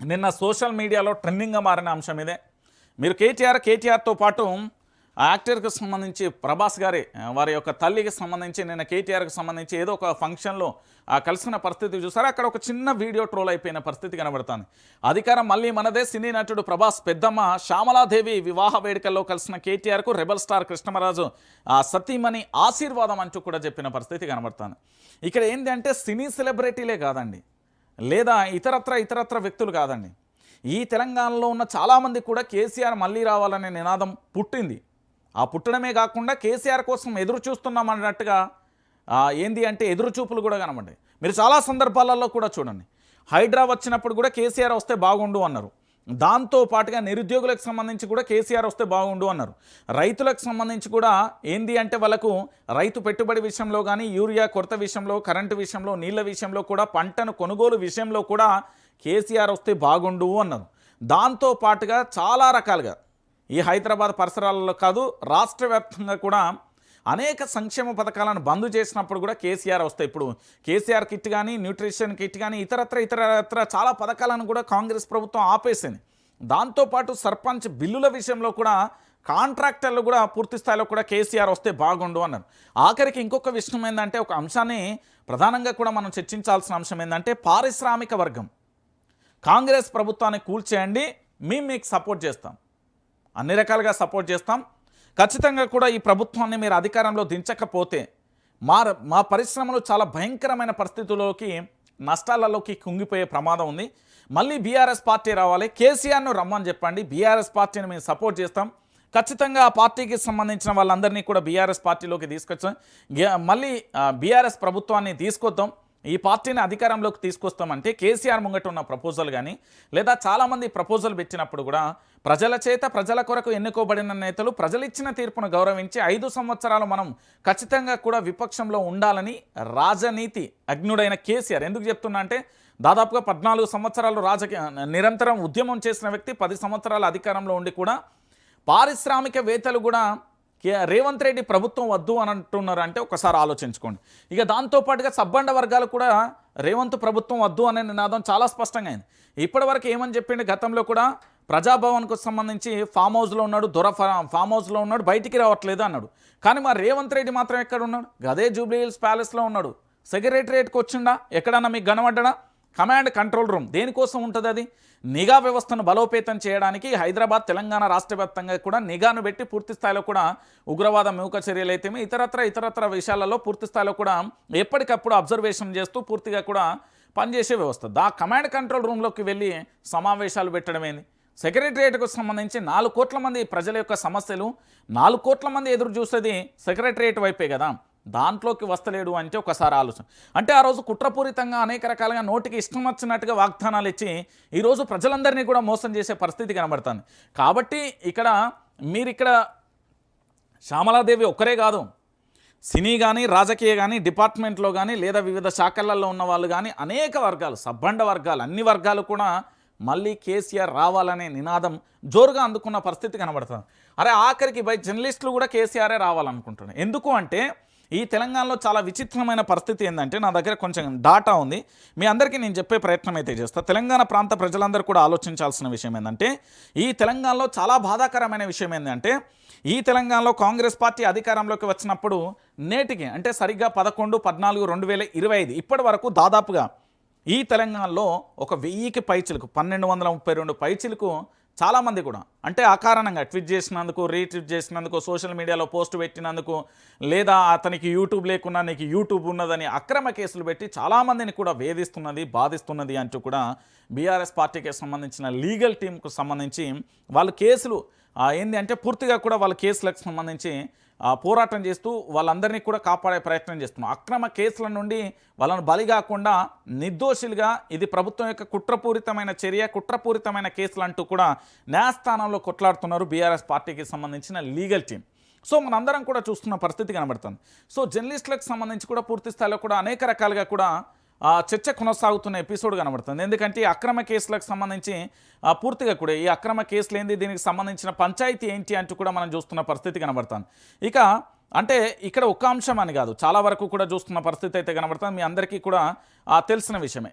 నిన్న సోషల్ మీడియాలో ట్రెండింగ్గా మారిన అంశం ఇదే. మీరు కేటీఆర్ కేటీఆర్తో పాటు ఆ యాక్టర్కి సంబంధించి ప్రభాస్ గారి వారి యొక్క తల్లికి సంబంధించి నిన్న కేటీఆర్కి సంబంధించి ఏదో ఒక ఫంక్షన్లో కలిసిన పరిస్థితి చూసారా? అక్కడ ఒక చిన్న వీడియో ట్రోల్ అయిపోయిన పరిస్థితి కనబడుతుంది. అధికారం మళ్ళీ మనదే. సినీ నటుడు ప్రభాస్ పెద్దమ్మ శ్యామలాదేవి వివాహ వేడుకల్లో కలిసిన కేటీఆర్కు రెబల్ స్టార్ కృష్ణమరాజు సతీమణి ఆశీర్వాదం అంటూ కూడా చెప్పిన పరిస్థితి కనబడుతుంది. ఇక్కడ ఏంటి అంటే సినీ సెలబ్రిటీలే కాదండి. లేదా ఇతరత్ర ఇతరత్ర వ్యక్తులు కాదండి. ఈ తెలంగాణలో ఉన్న చాలామంది కూడా కేసీఆర్ మళ్ళీ రావాలనే నినాదం పుట్టింది. ఆ పుట్టడమే కాకుండా కేసీఆర్ కోసం ఎదురు చూస్తున్నాం అన్నట్టుగా ఏంది అంటే ఎదురుచూపులు కూడా కనబడ్డాయి. మీరు చాలా సందర్భాలలో కూడా చూడండి. హైడ్రా వచ్చినప్పుడు కూడా కేసీఆర్ వస్తే బాగుండు అన్నారు. దాంతో పాటుగా నిరుద్యోగులకు సంబంధించి కూడా కేసీఆర్ వస్తే బాగుండు అన్నారు. రైతులకు సంబంధించి కూడా ఏంది అంటే వాళ్ళకు రైతు పెట్టుబడి విషయంలో కానీ యూరియా కొరత విషయంలో కరెంటు విషయంలో నీళ్ళ విషయంలో కూడా పంటను కొనుగోలు విషయంలో కూడా కేసీఆర్ వస్తే బాగుండు అన్నారు. దాంతో పాటుగా చాలా రకాలుగా ఈ హైదరాబాద్ పరిసరాలలో కాదు రాష్ట్ర వ్యాప్తంగా కూడా అనేక సంక్షేమ పథకాలను బంద్ చేసినప్పుడు కూడా కేసీఆర్ వస్తాయి ఇప్పుడు కేసీఆర్ కిట్ కానీ న్యూట్రిషన్ కిట్ కానీ ఇతరత్ర ఇతరత్ర చాలా పథకాలను కూడా కాంగ్రెస్ ప్రభుత్వం ఆపేసింది. దాంతోపాటు సర్పంచ్ బిల్లుల విషయంలో కూడా కాంట్రాక్టర్లు కూడా పూర్తి స్థాయిలో కూడా కేసీఆర్ వస్తే బాగుండు అన్నారు. ఆఖరికి ఇంకొక విషయం ఏంటంటే ఒక అంశాన్ని ప్రధానంగా కూడా మనం చర్చించాల్సిన అంశం ఏంటంటే పారిశ్రామిక వర్గం. కాంగ్రెస్ ప్రభుత్వాన్ని కూల్చేయండి మేము మీకు సపోర్ట్ చేస్తాం. అన్ని రకాలుగా సపోర్ట్ చేస్తాం. ఖచ్చితంగా కూడా ఈ ప్రభుత్వాన్ని మీరు అధికారంలో దించకపోతే మా మా పరిశ్రమలు చాలా భయంకరమైన పరిస్థితుల్లోకి నష్టాలలోకి కుంగిపోయే ప్రమాదం ఉంది. మళ్ళీ బీఆర్ఎస్ పార్టీ రావాలి. కేసీఆర్ను రమ్మని చెప్పండి. బీఆర్ఎస్ పార్టీని మేము సపోర్ట్ చేస్తాం. ఖచ్చితంగా ఆ పార్టీకి సంబంధించిన వాళ్ళందరినీ కూడా బీఆర్ఎస్ పార్టీలోకి తీసుకొచ్చాం. మళ్ళీ బీఆర్ఎస్ ప్రభుత్వాన్ని తీసుకొద్దాం. ఈ పార్టీని అధికారంలోకి తీసుకొస్తామంటే కేసీఆర్ ముంగట ఉన్న ప్రపోజల్ కానీ లేదా చాలామంది ప్రపోజల్ పెట్టినప్పుడు కూడా ప్రజల చేత ప్రజల కొరకు ఎన్నుకోబడిన నేతలు ప్రజలు ఇచ్చిన తీర్పును గౌరవించి ఐదు సంవత్సరాలు మనం ఖచ్చితంగా కూడా విపక్షంలో ఉండాలని రాజనీతి అగ్నుడైన కేసీఆర్. ఎందుకు చెప్తున్నా అంటే దాదాపుగా పద్నాలుగు సంవత్సరాలు రాజకీయ నిరంతరం ఉద్యమం చేసిన వ్యక్తి పది సంవత్సరాల అధికారంలో ఉండి కూడా పారిశ్రామికవేత్తలు కూడా రేవంత్ రెడ్డి ప్రభుత్వం వద్దు అని అంటున్నారు అంటే ఒకసారి ఆలోచించుకోండి. ఇక దాంతోపాటుగా సబ్బండ వర్గాలు కూడా రేవంత్ ప్రభుత్వం వద్దు అనే నినాదం చాలా స్పష్టంగా అయింది. ఇప్పటివరకు ఏమని చెప్పిండు గతంలో కూడా ప్రజాభవన్కు సంబంధించి ఫామ్ హౌస్లో ఉన్నాడు దొర ఫామ్ హౌస్లో ఉన్నాడు బయటికి రావట్లేదు అన్నాడు. కానీ మా రేవంత్ రెడ్డి మాత్రం ఎక్కడ ఉన్నాడు? గదే జూబ్లీ హిల్స్ ప్యాలెస్లో ఉన్నాడు. సెక్రటరియట్కి వచ్చిండా? ఎక్కడన్నా మీకు కనబడ్డా? Command control room. దేనికోసం ఉంటుంది అది? నిఘా వ్యవస్థను బలోపేతం చేయడానికి హైదరాబాద్ తెలంగాణ రాష్ట్ర వ్యాప్తంగా కూడా నిఘాను పెట్టి పూర్తి స్థాయిలో కూడా ఉగ్రవాద మూక చర్యలు అయితేమి ఇతరత్ర ఇతరత్ర విషయాలలో పూర్తి స్థాయిలో కూడా ఎప్పటికప్పుడు అబ్జర్వేషన్ చేస్తూ పూర్తిగా కూడా పనిచేసే వ్యవస్థ. దా కమాండ్ కంట్రోల్ రూమ్లోకి వెళ్ళి సమావేశాలు పెట్టడం ఏంది? సెక్రటరియట్కు సంబంధించి నాలుగు కోట్ల మంది ప్రజల యొక్క సమస్యలు నాలుగు కోట్ల మంది ఎదురు చూసేది సెక్రటరియట్ వైపే కదా? దాంట్లోకి వస్తలేడు అంటే ఒకసారి ఆలోచన. అంటే ఆ రోజు కుట్రపూరితంగా అనేక రకాలుగా నోటికి ఇష్టం వచ్చినట్టుగా వాగ్దానాలు ఇచ్చి ఈరోజు ప్రజలందరినీ కూడా మోసం చేసే పరిస్థితి కనబడుతుంది. కాబట్టి ఇక్కడ మీరిక్కడ శ్యామలాదేవి ఒక్కరే కాదు. సినీ కానీ రాజకీయ కానీ డిపార్ట్మెంట్లో కానీ లేదా వివిధ శాఖలలో ఉన్న వాళ్ళు కానీ అనేక వర్గాలు సబ్బండ వర్గాలు అన్ని వర్గాలు కూడా మళ్ళీ కేసీఆర్ రావాలనే నినాదం జోరుగా అందుకున్న పరిస్థితి కనబడుతుంది. అరే ఆఖరికి బై జర్నలిస్టులు కూడా కేసీఆరే రావాలనుకుంటున్నారు. ఎందుకు అంటే ఈ తెలంగాణలో చాలా విచిత్రమైన పరిస్థితి ఏంటంటే నా దగ్గర కొంచెం డాటా ఉంది. మీ అందరికీ నేను చెప్పే ప్రయత్నం అయితే చేస్తా. తెలంగాణ ప్రాంత ప్రజలందరూ కూడా ఆలోచించాల్సిన విషయం ఏంటంటే ఈ తెలంగాణలో చాలా బాధాకరమైన విషయం ఏంటంటే ఈ తెలంగాణలో కాంగ్రెస్ పార్టీ అధికారంలోకి వచ్చినప్పుడు నేటికి అంటే సరిగ్గా పదకొండు పద్నాలుగు రెండు వేల ఇరవై ఐదు ఇప్పటి వరకు దాదాపుగా ఈ తెలంగాణలో ఒక వెయ్యికి పైచిలకు పన్నెండు వందల ముప్పై రెండు పైచిలకు చాలామంది కూడా. అంటే అకారణంగా ట్వీట్ చేసినందుకు రీట్వీట్ చేసినందుకు సోషల్ మీడియాలో పోస్ట్ పెట్టినందుకు లేదా అతనికి యూట్యూబ్ లేకున్నా నీకు యూట్యూబ్ ఉన్నదని అక్రమ కేసులు పెట్టి చాలామందిని కూడా వేధిస్తున్నది బాధిస్తున్నది అంటూ కూడా బీఆర్ఎస్ పార్టీకి సంబంధించిన లీగల్ టీంకు సంబంధించి వాళ్ళు కేసులు ఏంది అంటే పూర్తిగా కూడా వాళ్ళ కేసులకు సంబంధించి పోరాటం చేస్తూ వాళ్ళందరినీ కూడా కాపాడే ప్రయత్నం చేస్తున్నాం. అక్రమ కేసుల నుండి వాళ్ళను బలి కాకుండా నిర్దోషులుగా ఇది ప్రభుత్వం యొక్క కుట్రపూరితమైన చర్య కుట్రపూరితమైన కేసులు అంటూ కూడా న్యాయస్థానంలో కొట్లాడుతున్నారు బీఆర్ఎస్ పార్టీకి సంబంధించిన లీగల్ టీం సో మనందరం కూడా చూస్తున్న పరిస్థితి కనబడుతుంది. సో జర్నలిస్టులకు సంబంధించి కూడా పూర్తి స్థాయిలో కూడా అనేక రకాలుగా కూడా చర్చ కొనసాగుతున్న ఎపిసోడ్ కనబడుతుంది. ఎందుకంటే అక్రమ కేసులకు సంబంధించి ఆ, పూర్తిగా కూడా ఈ అక్రమ కేసులు ఏంది దీనికి సంబంధించిన పంచాయతీ ఏంటి అంటూ కూడా మనం చూస్తున్న పరిస్థితి కనబడుతుంది. ఇక అంటే ఇక్కడ ఒక్క అంశం అని కాదు చాలా వరకు కూడా చూస్తున్న పరిస్థితి అయితే కనబడుతుంది. మీ అందరికీ కూడా ఆ, తెలిసిన విషయమే.